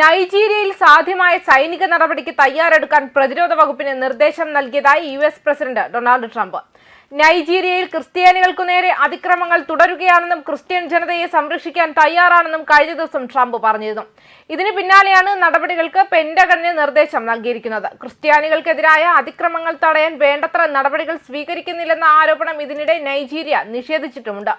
നൈജീരിയയിൽ സാധ്യമായ സൈനിക നടപടിക്ക് തയ്യാറെടുക്കാൻ പ്രതിരോധ വകുപ്പിന് നിർദ്ദേശം നൽകിയതായി U S president Donald Trump. നൈജീരിയയിൽ ക്രിസ്ത്യാനികൾക്കു നേരെ അതിക്രമങ്ങൾ തുടരുകയാണെന്നും ക്രിസ്ത്യൻ ജനതയെ സംരക്ഷിക്കാൻ തയ്യാറാണെന്നും കഴിഞ്ഞ ദിവസം ട്രംപ് പറഞ്ഞിരുന്നു. ഇതിന് പിന്നാലെയാണ് നടപടികൾക്ക് പെന്റഗണിന് നിർദ്ദേശം നൽകിയിരിക്കുന്നത്. ക്രിസ്ത്യാനികൾക്കെതിരായ അതിക്രമങ്ങൾ തടയാൻ വേണ്ടത്ര നടപടികൾ സ്വീകരിക്കുന്നില്ലെന്ന ആരോപണം ഇതിനിടെ നൈജീരിയ നിഷേധിച്ചിട്ടുമുണ്ട്.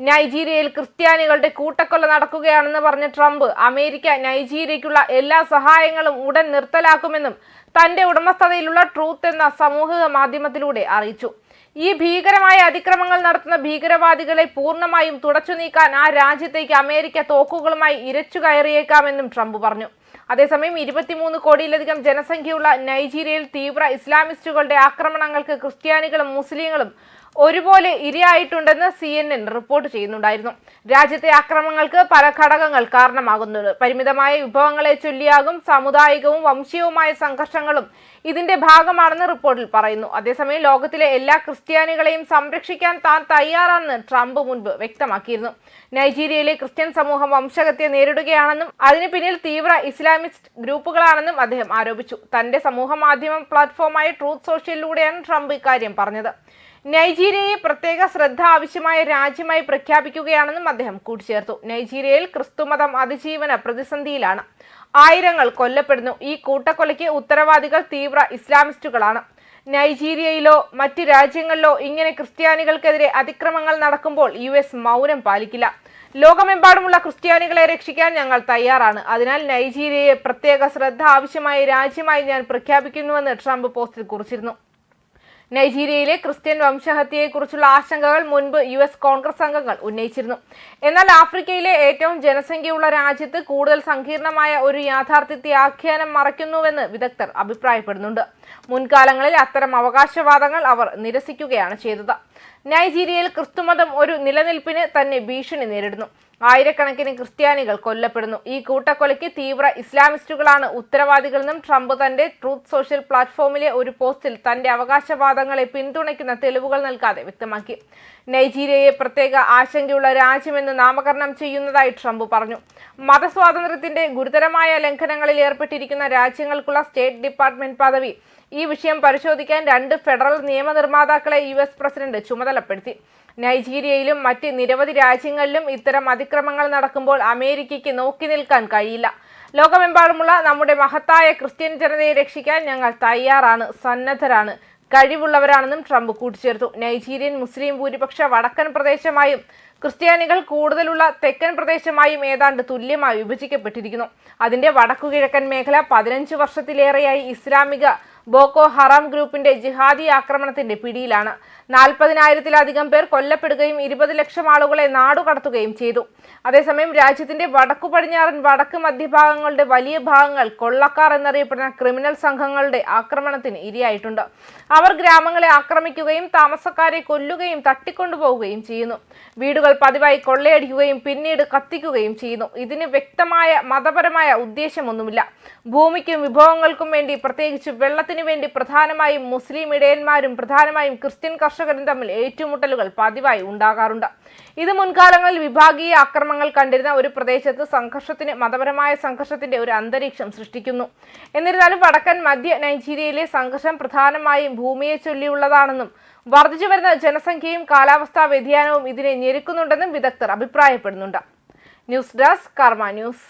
നൈജീരിയയിൽ ക്രിസ്ത്യാനികളുടെ കൂട്ടക്കൊല നടക്കുകയാണെന്ന് പറഞ്ഞ ട്രംപ് അമേരിക്ക നൈജീരിയയ്ക്കുള്ള എല്ലാ സഹായങ്ങളും ഉടൻ നിർത്തലാക്കുമെന്നും തന്റെ ഉടമസ്ഥതയിലുള്ള ട്രൂത്ത് എന്ന സാമൂഹിക മാധ്യമത്തിലൂടെ അറിയിച്ചു. ഈ ഭീകരമായ അതിക്രമങ്ങൾ നടത്തുന്ന ഭീകരവാദികളെ പൂർണമായും തുടച്ചു നീക്കാൻ ആ രാജ്യത്തേക്ക് അമേരിക്ക തോക്കുകളുമായി ഇരച്ചു കയറിയേക്കാമെന്നും ട്രംപ് പറഞ്ഞു. അതേസമയം ഇരുപത്തിമൂന്ന് കോടിയിലധികം ജനസംഖ്യയുള്ള നൈജീരിയയിൽ തീവ്ര ഇസ്ലാമിസ്റ്റുകളുടെ ആക്രമണങ്ങൾക്ക് ക്രിസ്ത്യാനികളും മുസ്ലിങ്ങളും ഒരുപോലെ ഇരയായിട്ടുണ്ടെന്ന് സി എൻ എൻ റിപ്പോർട്ട് ചെയ്യുന്നുണ്ടായിരുന്നു. രാജ്യത്തെ അക്രമങ്ങൾക്ക് പല ഘടകങ്ങൾ കാരണമാകുന്നുണ്ട് പരിമിതമായ വിഭവങ്ങളെ ചൊല്ലിയാകും സാമുദായികവും വംശീയവുമായ സംഘർഷങ്ങളും ഇതിന്റെ ഭാഗമാണെന്ന് റിപ്പോർട്ടിൽ പറയുന്നു. അതേസമയം ലോകത്തിലെ എല്ലാ ക്രിസ്ത്യാനികളെയും സംരക്ഷിക്കാൻ താൻ തയ്യാറാണെന്ന് ട്രംപ് മുൻപ് വ്യക്തമാക്കിയിരുന്നു. നൈജീരിയയിലെ ക്രിസ്ത്യൻ സമൂഹം വംശഹത്യ നേരിടുകയാണെന്നും അതിന് പിന്നിൽ തീവ്ര ഇസ്ലാമിസ്റ്റ് ഗ്രൂപ്പുകളാണെന്നും അദ്ദേഹം ആരോപിച്ചു. തന്റെ സമൂഹ മാധ്യമ പ്ലാറ്റ്ഫോമായ ട്രൂത്ത് സോഷ്യലിലൂടെയാണ് ട്രംപ് ഇക്കാര്യം പറഞ്ഞത്. നൈജീരിയയെ പ്രത്യേക ശ്രദ്ധ ആവശ്യമായ രാജ്യമായി പ്രഖ്യാപിക്കുകയാണെന്നും അദ്ദേഹം കൂട്ടിച്ചേർത്തു. നൈജീരിയയിൽ ക്രിസ്തുമതം അതിജീവന പ്രതിസന്ധിയിലാണ്. ആയിരങ്ങൾ കൊല്ലപ്പെടുന്നു. ഈ കൂട്ടക്കൊലയ്ക്ക് ഉത്തരവാദികൾ തീവ്ര ഇസ്ലാമിസ്റ്റുകളാണ്. നൈജീരിയയിലോ മറ്റ് രാജ്യങ്ങളിലോ ഇങ്ങനെ ക്രിസ്ത്യാനികൾക്കെതിരെ അതിക്രമങ്ങൾ നടക്കുമ്പോൾ യു എസ് മൗനം പാലിക്കില്ല. ലോകമെമ്പാടുമുള്ള ക്രിസ്ത്യാനികളെ രക്ഷിക്കാൻ ഞങ്ങൾ തയ്യാറാണ്. അതിനാൽ നൈജീരിയയെ പ്രത്യേക ശ്രദ്ധ ആവശ്യമായ രാജ്യമായി ഞാൻ പ്രഖ്യാപിക്കുന്നുവെന്ന് ട്രംപ് പോസ്റ്റിൽ കുറിച്ചിരുന്നു. നൈജീരിയയിലെ ക്രിസ്ത്യൻ വംശഹത്യയെക്കുറിച്ചുള്ള ആശങ്കകൾ മുൻപ് യു എസ് കോൺഗ്രസ് അംഗങ്ങൾ ഉന്നയിച്ചിരുന്നു. എന്നാൽ ആഫ്രിക്കയിലെ ഏറ്റവും ജനസംഖ്യയുള്ള രാജ്യത്ത് കൂടുതൽ സങ്കീർണമായ ഒരു യാഥാർത്ഥ്യത്തെ ആഖ്യാനം മറയ്ക്കുന്നുവെന്ന് വിദഗ്ധർ അഭിപ്രായപ്പെടുന്നുണ്ട്. മുൻകാലങ്ങളിൽ അത്തരം അവകാശവാദങ്ങൾ അവർ നിരസിക്കുകയാണ് ചെയ്തത്. നൈജീരിയയിൽ ക്രിസ്തുമതം ഒരു നിലനിൽപ്പിന് തന്നെ ഭീഷണി നേരിടുന്നു. ആയിരക്കണക്കിന് ക്രിസ്ത്യാനികൾ കൊല്ലപ്പെടുന്നു. ഈ കൂട്ടക്കൊലയ്ക്ക് തീവ്ര ഇസ്ലാമിസ്റ്റുകളാണ് ഉത്തരവാദികളെന്നും ട്രംപ് തന്റെ ട്രൂത്ത് സോഷ്യൽ പ്ലാറ്റ്ഫോമിലെ ഒരു പോസ്റ്റിൽ തന്റെ അവകാശവാദങ്ങളെ പിന്തുണയ്ക്കുന്ന തെളിവുകൾ നൽകാതെ വ്യക്തമാക്കി. നൈജീരിയയെ പ്രത്യേക ആശങ്കയുള്ള രാജ്യമെന്ന് നാമകരണം ചെയ്യുന്നതായി ട്രംപ് പറഞ്ഞു. മതസ്വാതന്ത്ര്യത്തിന്റെ ഗുരുതരമായ ലംഘനങ്ങളിൽ ഏർപ്പെട്ടിരിക്കുന്ന രാജ്യങ്ങൾക്കുള്ള സ്റ്റേറ്റ് ഡിപ്പാർട്ട്മെന്റ് പദവി ഈ വിഷയം പരിശോധിക്കാൻ രണ്ട് ഫെഡറൽ നിയമനിർമ്മാതാക്കളെ യു എസ് പ്രസിഡന്റ് ചുമതലപ്പെടുത്തി. നൈജീരിയയിലും മറ്റ് നിരവധി രാജ്യങ്ങളിലും ഇത്തരം അതിക്രമങ്ങൾ നടക്കുമ്പോൾ അമേരിക്കയ്ക്ക് നോക്കി നിൽക്കാൻ കഴിയില്ല. ലോകമെമ്പാടുമുള്ള നമ്മുടെ മഹത്തായ ക്രിസ്ത്യൻ ജനതയെ രക്ഷിക്കാൻ ഞങ്ങൾ തയ്യാറാണ് സന്നദ്ധരാണ് കഴിവുള്ളവരാണെന്നും ട്രംപ് കൂട്ടിച്ചേർത്തു. നൈജീരിയൻ മുസ്ലിം ഭൂരിപക്ഷ വടക്കൻ പ്രദേശമായും ക്രിസ്ത്യാനികൾ കൂടുതലുള്ള തെക്കൻ പ്രദേശമായും ഏതാണ്ട് തുല്യമായി വിഭജിക്കപ്പെട്ടിരിക്കുന്നു. അതിന്റെ വടക്കുകിഴക്കൻ മേഖല പതിനഞ്ച് വർഷത്തിലേറെയായി ഇസ്ലാമിക ബോക്കോ ഹറാം ഗ്രൂപ്പിന്റെ ജിഹാദി ആക്രമണത്തിന്റെ പിടിയിലാണ്. നാൽപ്പതിനായിരത്തിലധികം പേർ കൊല്ലപ്പെടുകയും ഇരുപത് ലക്ഷം ആളുകളെ നാടുകടത്തുകയും ചെയ്തു. അതേസമയം രാജ്യത്തിന്റെ വടക്കു പടിഞ്ഞാറൻ വടക്ക് മധ്യഭാഗങ്ങളുടെ വലിയ ഭാഗങ്ങൾ കൊള്ളക്കാർ എന്നറിയപ്പെടുന്ന ക്രിമിനൽ സംഘങ്ങളുടെ ആക്രമണത്തിന് ഇരയായിട്ടുണ്ട്. അവർ ഗ്രാമങ്ങളെ ആക്രമിക്കുകയും താമസക്കാരെ കൊല്ലുകയും തട്ടിക്കൊണ്ടുപോവുകയും ചെയ്യുന്നു. വീടുകൾ പതിവായി കൊള്ളയടിക്കുകയും പിന്നീട് കത്തിക്കുകയും ചെയ്യുന്നു. ഇതിന് വ്യക്തമായ മതപരമായ ഉദ്ദേശമൊന്നുമില്ല. ഭൂമിക്കും വിഭവങ്ങൾക്കും വേണ്ടി പ്രത്യേകിച്ച് വെള്ളത്തിനു വേണ്ടി പ്രധാനമായും മുസ്ലിം ഇടയന്മാരും പ്രധാനമായും ക്രിസ്ത്യൻ കർഷകരും തമ്മിൽ ഏറ്റുമുട്ടലുകൾ പതിവായി ഉണ്ടാകാറുണ്ട്. ഇത് മുൻകാലങ്ങളിൽ വിഭാഗീയ ആക്രമണങ്ങൾ കണ്ടിരുന്ന ഒരു പ്രദേശത്ത് സംഘർഷത്തിന് മതപരമായ സംഘർഷത്തിന്റെ ഒരു അന്തരീക്ഷം സൃഷ്ടിക്കുന്നു. എന്നിരുന്നാലും വടക്കൻ മധ്യ നൈജീരിയയിലെ സംഘർഷം പ്രധാനമായും ഭൂമിയെ ചൊല്ലിയുള്ളതാണെന്നും വർദ്ധിച്ചു വരുന്ന ജനസംഖ്യയും കാലാവസ്ഥാ വ്യതിയാനവും ഇതിനെ ഞെരുക്കുന്നുണ്ടെന്നും വിദഗ്ധർ അഭിപ്രായപ്പെടുന്നുണ്ട്. News desk Karma news.